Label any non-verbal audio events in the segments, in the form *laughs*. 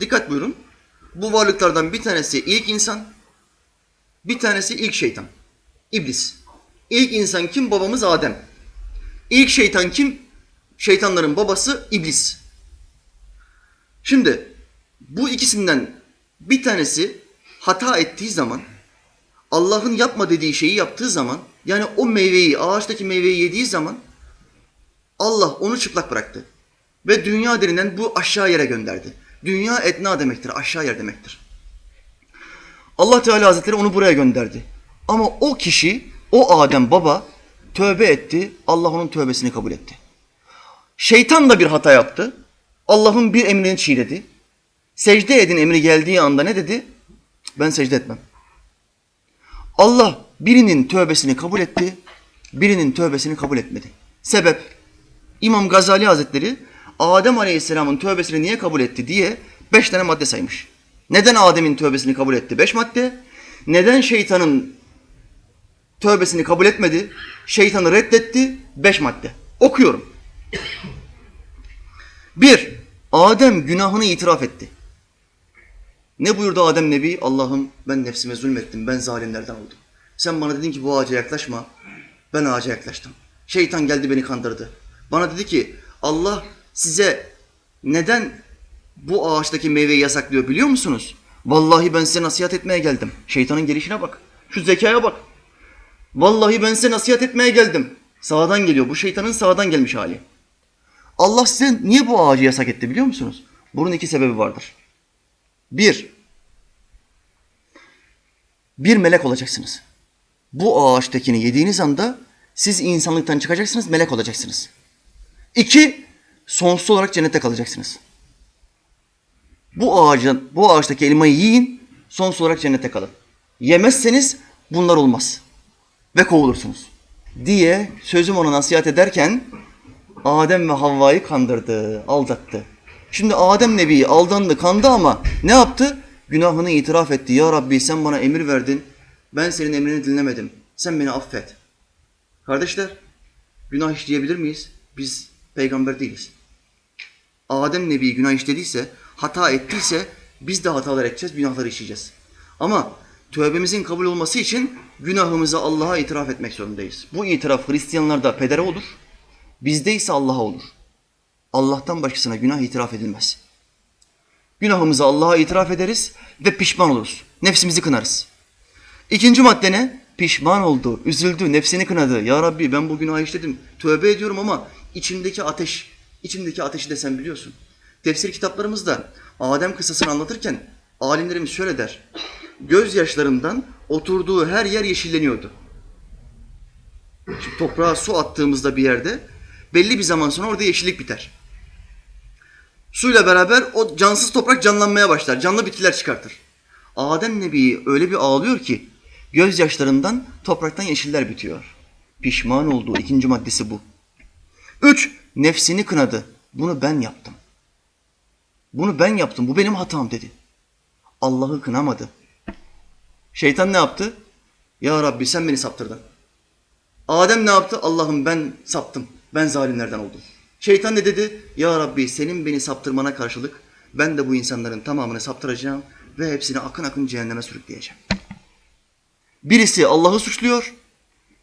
Dikkat buyurun. Bu varlıklardan bir tanesi ilk insan, bir tanesi ilk şeytan. İblis. İlk insan kim? Babamız Adem. İlk şeytan kim? Şeytanların babası İblis. Şimdi bu ikisinden bir tanesi hata ettiği zaman Allah'ın yapma dediği şeyi yaptığı zaman yani o meyveyi, ağaçtaki meyveyi yediği zaman Allah onu çıplak bıraktı. Ve dünya denilen bu aşağı yere gönderdi. Dünya etna demektir, aşağı yer demektir. Allah Teala Hazretleri onu buraya gönderdi. Ama o kişi, o Adem baba tövbe etti. Allah onun tövbesini kabul etti. Şeytan da bir hata yaptı. Allah'ın bir emrini çiğnedi. Secde edin emri geldiği anda ne dedi? Ben secde etmem. Allah birinin tövbesini kabul etti, birinin tövbesini kabul etmedi. Sebep İmam Gazali Hazretleri Adem Aleyhisselam'ın tövbesini niye kabul etti diye beş tane madde saymış. Neden Adem'in tövbesini kabul etti? Beş madde. Neden şeytanın tövbesini kabul etmedi? Şeytanı reddetti. Beş madde. Okuyorum. Bir, Adem günahını itiraf etti. Ne buyurdu Adem Nebi? Allah'ım ben nefsime zulmettim, ben zalimlerden oldum. Sen bana dedin ki bu ağaca yaklaşma, ben ağaca yaklaştım. Şeytan geldi beni kandırdı. Bana dedi ki Allah size neden bu ağaçtaki meyveyi yasaklıyor biliyor musunuz? Vallahi ben size nasihat etmeye geldim. Şeytanın gelişine bak. Şu zekaya bak. Vallahi ben size nasihat etmeye geldim. Sağdan geliyor. Bu şeytanın sağdan gelmiş hali. Allah size niye bu ağacı yasak etti biliyor musunuz? Bunun iki sebebi vardır. Bir, bir melek olacaksınız. Bu ağaçtakini yediğiniz anda siz insanlıktan çıkacaksınız, melek olacaksınız. İki, sonsuz olarak cennette kalacaksınız. Bu ağacın, bu ağaçtaki elmayı yiyin, sonsuz olarak cennette kalın. Yemezseniz bunlar olmaz ve kovulursunuz diye sözüm ona nasihat ederken Adem ve Havva'yı kandırdı, aldattı. Şimdi Adem Nebi aldandı, kandı ama ne yaptı? Günahını itiraf etti. Ya Rabbi sen bana emir verdin. Ben senin emrini dinlemedim. Sen beni affet. Kardeşler, günah işleyebilir miyiz? Biz peygamber değiliz. Adem Nebi günah işlediyse, hata ettiyse biz de hatalar edeceğiz, günahları işleyeceğiz. Ama tövbemizin kabul olması için günahımızı Allah'a itiraf etmek zorundayız. Bu itiraf Hristiyanlarda pedere olur, bizde ise Allah'a olur. Allah'tan başkasına günah itiraf edilmez. Günahımızı Allah'a itiraf ederiz ve pişman oluruz. Nefsimizi kınarız. İkinci madde ne? Pişman oldu, üzüldü, nefsini kınadı. Ya Rabbi ben bu günahı işledim, tövbe ediyorum ama içimdeki ateş, içimdeki ateşi de sen biliyorsun. Tefsir kitaplarımızda Adem kıssasını anlatırken alimlerimiz şöyle der. Gözyaşlarından oturduğu her yer yeşilleniyordu. Şimdi toprağa su attığımızda bir yerde belli bir zaman sonra orada yeşillik biter. Suyla beraber o cansız toprak canlanmaya başlar. Canlı bitkiler çıkartır. Adem Nebi öyle bir ağlıyor ki gözyaşlarından topraktan yeşiller bitiyor. Pişman olduğu ikinci maddesi bu. Üç, nefsini kınadı. Bunu ben yaptım. Bunu ben yaptım. Bu benim hatam dedi. Allah'ı kınamadı. Şeytan ne yaptı? Ya Rabbi sen beni saptırdın. Adem ne yaptı? Allah'ım ben saptım. Ben zalimlerden oldum. Şeytan ne dedi? Ya Rabbi senin beni saptırmana karşılık ben de bu insanların tamamını saptıracağım ve hepsini akın akın cehenneme sürükleyeceğim. Birisi Allah'ı suçluyor,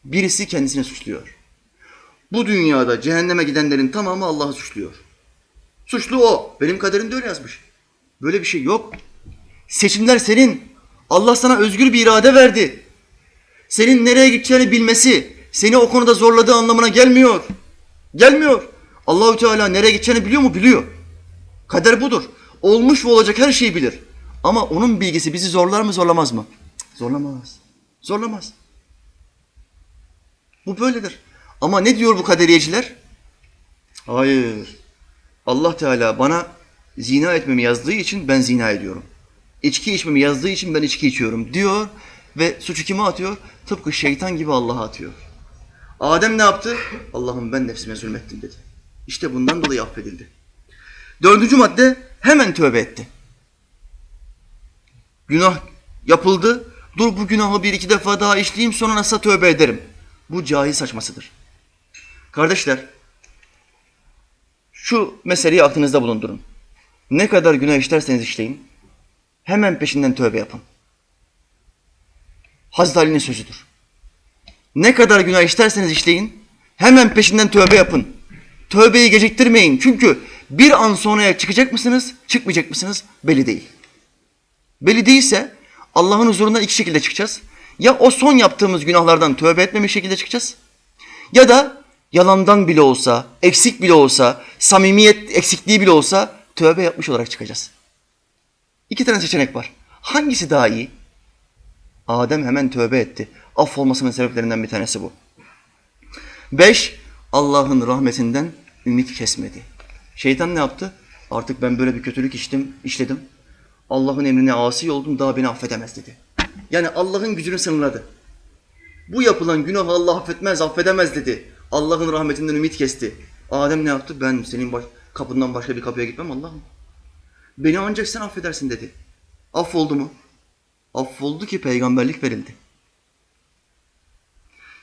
birisi kendisini suçluyor. Bu dünyada cehenneme gidenlerin tamamı Allah'ı suçluyor. Suçlu o. Benim kaderimde öyle yazmış. Böyle bir şey yok. Seçimler senin. Allah sana özgür bir irade verdi. Senin nereye gideceğini bilmesi, seni o konuda zorladığı anlamına gelmiyor. Gelmiyor. Allahü Teala nereye gideceğini biliyor mu? Biliyor. Kader budur. Olmuş ve olacak her şeyi bilir. Ama onun bilgisi bizi zorlar mı zorlamaz mı? Zorlamaz. Zorlamaz. Bu böyledir. Ama ne diyor bu kaderiyeciler? Hayır. Allah Teala bana zina etmemi yazdığı için ben zina ediyorum. İçki içmemi yazdığı için ben içki içiyorum diyor ve suçu kime atıyor? Tıpkı şeytan gibi Allah'a atıyor. Adem ne yaptı? Allah'ım ben nefsime zulmettim dedi. İşte bundan dolayı affedildi. Dördüncü madde hemen tövbe etti. Günah yapıldı. Dur bu günahı bir iki defa daha işleyeyim sonra nasıl tövbe ederim. Bu cahil saçmasıdır. Kardeşler şu meseleyi aklınızda bulundurun. Ne kadar günah işlerseniz işleyin. Hemen peşinden tövbe yapın. Hazreti Ali'nin sözüdür. Ne kadar günah işlerseniz işleyin. Hemen peşinden tövbe yapın. Tövbeyi geciktirmeyin. Çünkü bir an sonraya çıkacak mısınız, çıkmayacak mısınız belli değil. Belli değilse Allah'ın huzuruna iki şekilde çıkacağız. Ya o son yaptığımız günahlardan tövbe etmemiş şekilde çıkacağız. Ya da yalandan bile olsa, eksik bile olsa, samimiyet eksikliği bile olsa tövbe yapmış olarak çıkacağız. İki tane seçenek var. Hangisi daha iyi? Adem hemen tövbe etti. Affolmasının sebeplerinden bir tanesi bu. Beş, Allah'ın rahmetinden ümit kesmedi. Şeytan ne yaptı? Artık ben böyle bir kötülük iştim, işledim. Allah'ın emrine asi oldum, daha beni affedemez dedi. Yani Allah'ın gücünü sınırladı. Bu yapılan günahı Allah affetmez, affedemez dedi. Allah'ın rahmetinden ümit kesti. Adem ne yaptı? Ben senin baş, kapından başka bir kapıya gitmem Allah'ım. Beni ancak sen affedersin dedi. Affoldu mu? Affoldu ki peygamberlik verildi.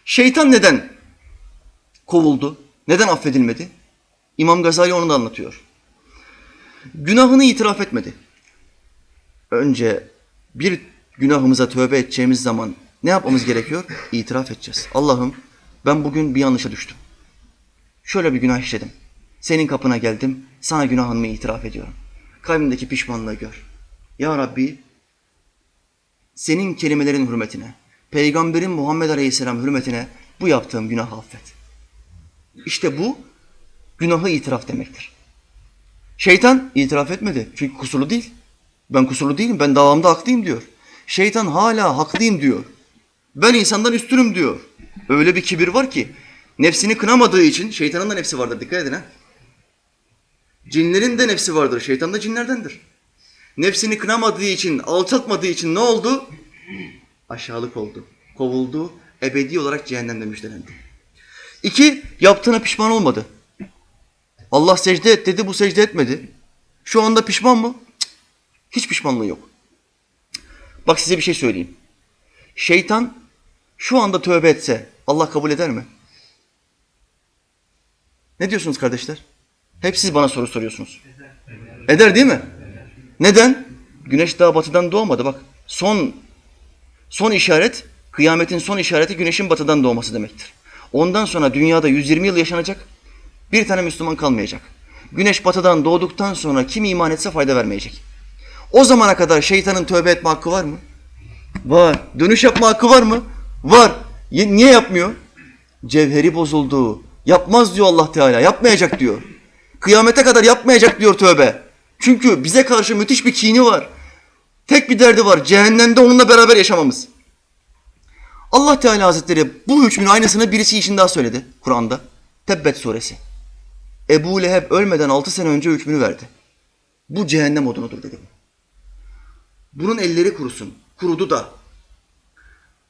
Şeytan neden kovuldu? Neden affedilmedi? İmam Gazali onu da anlatıyor. Günahını itiraf etmedi. Önce bir günahımıza tövbe edeceğimiz zaman ne yapmamız gerekiyor? İtiraf edeceğiz. Allah'ım ben bugün bir yanlışa düştüm. Şöyle bir günah işledim. Senin kapına geldim. Sana günahımı itiraf ediyorum. Kalbimdeki pişmanlığı gör. Ya Rabbi senin kelimelerin hürmetine, Peygamberin Muhammed Aleyhisselam hürmetine bu yaptığım günahı affet. İşte bu günahı itiraf demektir. Şeytan itiraf etmedi. Çünkü kusurlu değil. Ben kusurlu değilim. Ben davamda haklıyım diyor. Şeytan hala haklıyım diyor. Ben insandan üstünüm diyor. Öyle bir kibir var ki nefsini kınamadığı için şeytanın da nefsi vardır. Dikkat edin ha. Cinlerin de nefsi vardır. Şeytan da cinlerdendir. Nefsini kınamadığı için, alçaltmadığı için ne oldu? Aşağılık oldu. Kovuldu. Ebedi olarak cehennemde müjdelendi. İki, yaptığına pişman olmadı. Allah secde et dedi, bu secde etmedi. Şu anda pişman mı? Cık, Hiç pişmanlığı yok. Bak size bir şey söyleyeyim. Şeytan şu anda tövbe etse Allah kabul eder mi? Ne diyorsunuz kardeşler? Hep siz bana soru soruyorsunuz. Eder değil mi? Neden? Güneş daha batıdan doğmadı bak. Son son işaret, kıyametin son işareti güneşin batıdan doğması demektir. Ondan sonra dünyada 120 yıl yaşanacak. Bir tane Müslüman kalmayacak. Güneş batıdan doğduktan sonra kim iman etse fayda vermeyecek. O zamana kadar şeytanın tövbe etme hakkı var mı? Var. Dönüş yapma hakkı var mı? Var. Ye- Niye yapmıyor? Cevheri bozuldu. Yapmaz diyor Allah Teala. Yapmayacak diyor. Kıyamete kadar yapmayacak diyor tövbe. Çünkü bize karşı müthiş bir kini var. Tek bir derdi var. Cehennemde onunla beraber yaşamamız. Allah Teala Hazretleri bu hükmün aynısını birisi için daha söyledi Kur'an'da. Tebbet suresi. Ebu Leheb ölmeden altı sene önce hükmünü verdi. Bu cehennem odunudur dedi. Bunun elleri kurusun. Kurudu da.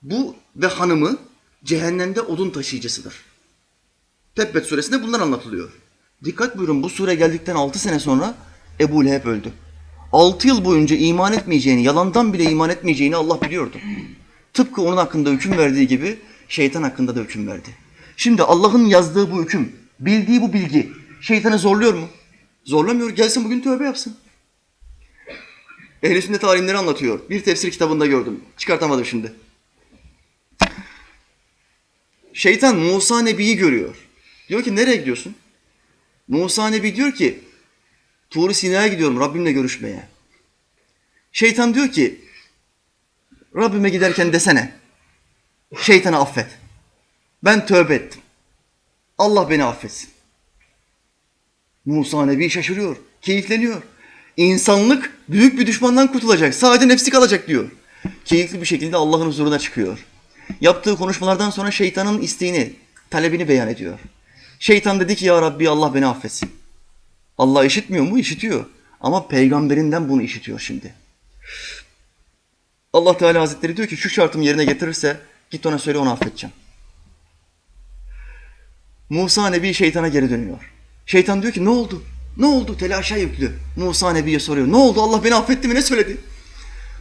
Bu ve hanımı cehennemde odun taşıyıcısıdır. Tebbet suresinde bunlar anlatılıyor. Dikkat buyurun bu sure geldikten altı sene sonra Ebu Leheb öldü. Altı yıl boyunca iman etmeyeceğini, yalandan bile iman etmeyeceğini Allah biliyordu. Tıpkı onun hakkında hüküm verdiği gibi şeytan hakkında da hüküm verdi. Şimdi Allah'ın yazdığı bu hüküm, bildiği bu bilgi şeytanı zorluyor mu? Zorlamıyor. Gelsin bugün tövbe yapsın. Ehl-i sünnet alimleri anlatıyor. Bir tefsir kitabında gördüm. Çıkartamadım şimdi. Şeytan Musa Nebi'yi görüyor. Diyor ki nereye gidiyorsun? Musa Nebi diyor ki Tur-i Sina'ya gidiyorum Rabbimle görüşmeye. Şeytan diyor ki Rabbime giderken desene şeytanı affet. Ben tövbe ettim. Allah beni affetsin. Musa Nebi şaşırıyor, keyifleniyor. İnsanlık büyük bir düşmandan kurtulacak. Sadece nefsi kalacak diyor. Keyifli bir şekilde Allah'ın huzuruna çıkıyor. Yaptığı konuşmalardan sonra şeytanın isteğini, talebini beyan ediyor. Şeytan dedi ki ya Rabbi Allah beni affetsin. Allah işitmiyor mu? İşitiyor. Ama peygamberinden bunu işitiyor şimdi. Allah Teala Hazretleri diyor ki şu şartımı yerine getirirse git ona söyle onu affedeceğim. Musa Nebi şeytana geri dönüyor. Şeytan diyor ki ne oldu? Ne oldu? Telaşa yüklü. Musa Nebi'ye soruyor. Ne oldu? Allah beni affetti mi? Ne söyledi?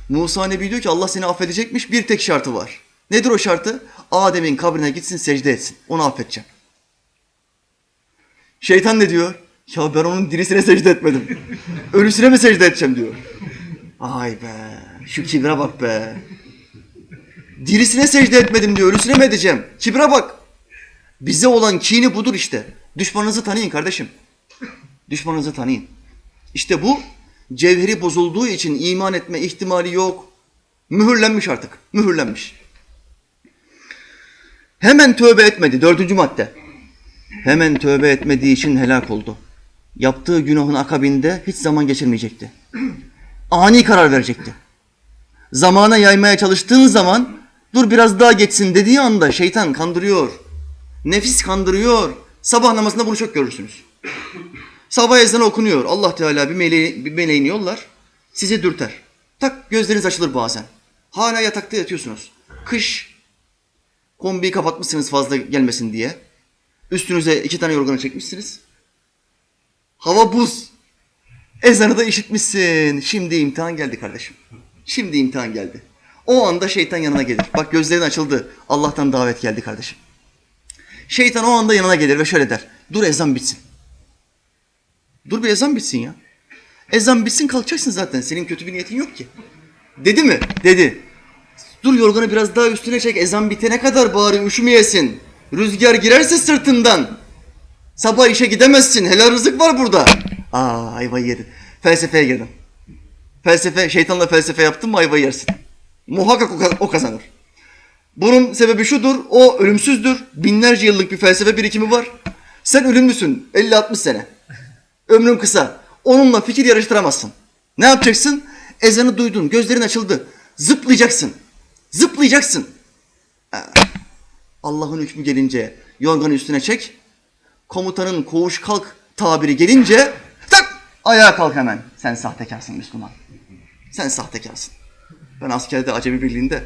Musa Nebi diyor ki Allah seni affedecekmiş bir tek şartı var. Nedir o şartı? Adem'in kabrine gitsin secde etsin. Onu affedeceğim. Şeytan ne diyor? Ya ben onun dirisine secde etmedim. *laughs* Ölüsüne mi secde edeceğim diyor. Ay be. Şu kibre bak be. Dirisine secde etmedim diyor. Ölüsüne mi edeceğim? Kibre bak. Bize olan kini budur işte. Düşmanınızı tanıyın kardeşim. Düşmanınızı tanıyın. İşte bu cevheri bozulduğu için iman etme ihtimali yok. Mühürlenmiş artık. Mühürlenmiş. Hemen tövbe etmedi. Dördüncü madde. Hemen tövbe etmediği için helak oldu. Yaptığı günahın akabinde hiç zaman geçirmeyecekti. Ani karar verecekti. Zamana yaymaya çalıştığın zaman dur biraz daha geçsin dediği anda şeytan kandırıyor. Nefis kandırıyor. Sabah namazında bunu çok görürsünüz. Sabah ezanı okunuyor. Allah Teala bir, meleği, bir meleğini yollar. Sizi dürter. Tak gözleriniz açılır bazen. Hala yatakta yatıyorsunuz. Kış. Kombiyi kapatmışsınız fazla gelmesin diye. Üstünüze iki tane yorganı çekmişsiniz. Hava buz. Ezanı da işitmişsin. Şimdi imtihan geldi kardeşim. Şimdi imtihan geldi. O anda şeytan yanına gelir. Bak gözlerin açıldı. Allah'tan davet geldi kardeşim. Şeytan o anda yanına gelir ve şöyle der. Dur ezan bitsin. Dur bir ezan bitsin ya. Ezan bitsin kalkacaksın zaten. Senin kötü bir niyetin yok ki. Dedi mi? Dedi. Dur yorganı biraz daha üstüne çek. Ezan bitene kadar bari üşümeyesin. Rüzgar girerse sırtından. Sabah işe gidemezsin. Helal rızık var burada. Aa ayvayı yedin. Felsefeye girdin. Felsefe, şeytanla felsefe yaptın mı ayvayı yersin. Muhakkak o, kaz- o kazanır. Bunun sebebi şudur, o ölümsüzdür. Binlerce yıllık bir felsefe birikimi var. Sen ölümlüsün, 50-60 sene. Ömrün kısa. Onunla fikir yarıştıramazsın. Ne yapacaksın? Ezanı duydun, gözlerin açıldı. Zıplayacaksın. Zıplayacaksın. Allah'ın hükmü gelince yorganı üstüne çek. Komutanın koğuş kalk tabiri gelince tak ayağa kalk hemen. Sen sahtekarsın Müslüman. Sen sahtekarsın. Ben askerde Acemi Birliği'nde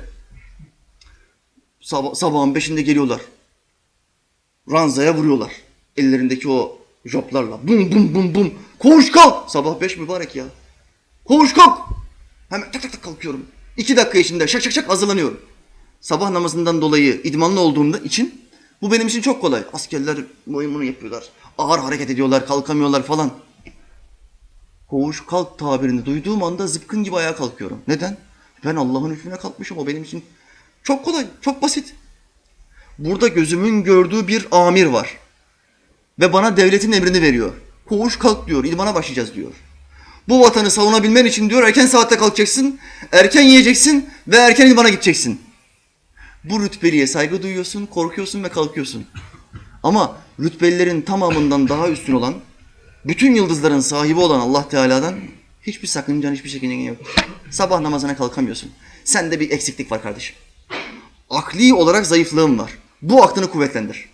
sabah, sabahın beşinde geliyorlar. Ranzaya vuruyorlar. Ellerindeki o joplarla. Bum bum bum bum. Koğuş kalk. Sabah beş mübarek ya. Koğuş kalk. Hemen tak tak tak kalkıyorum. İki dakika içinde şak şak şak hazırlanıyorum. Sabah namazından dolayı idmanlı olduğumda için bu benim için çok kolay. Askerler boyun yapıyorlar. Ağır hareket ediyorlar, kalkamıyorlar falan. Koğuş kalk tabirini duyduğum anda zıpkın gibi ayağa kalkıyorum. Neden? Ben Allah'ın hükmüne kalkmışım. O benim için çok kolay, çok basit. Burada gözümün gördüğü bir amir var. Ve bana devletin emrini veriyor. Koğuş kalk diyor, idmana başlayacağız diyor. Bu vatanı savunabilmen için diyor erken saatte kalkacaksın, erken yiyeceksin ve erken idmana gideceksin. Bu rütbeliye saygı duyuyorsun, korkuyorsun ve kalkıyorsun. Ama rütbelilerin tamamından daha üstün olan, bütün yıldızların sahibi olan Allah Teala'dan hiçbir sakıncan, hiçbir şekilde yok. Sabah namazına kalkamıyorsun. Sende bir eksiklik var kardeşim. Akli olarak zayıflığın var. Bu aklını kuvvetlendir.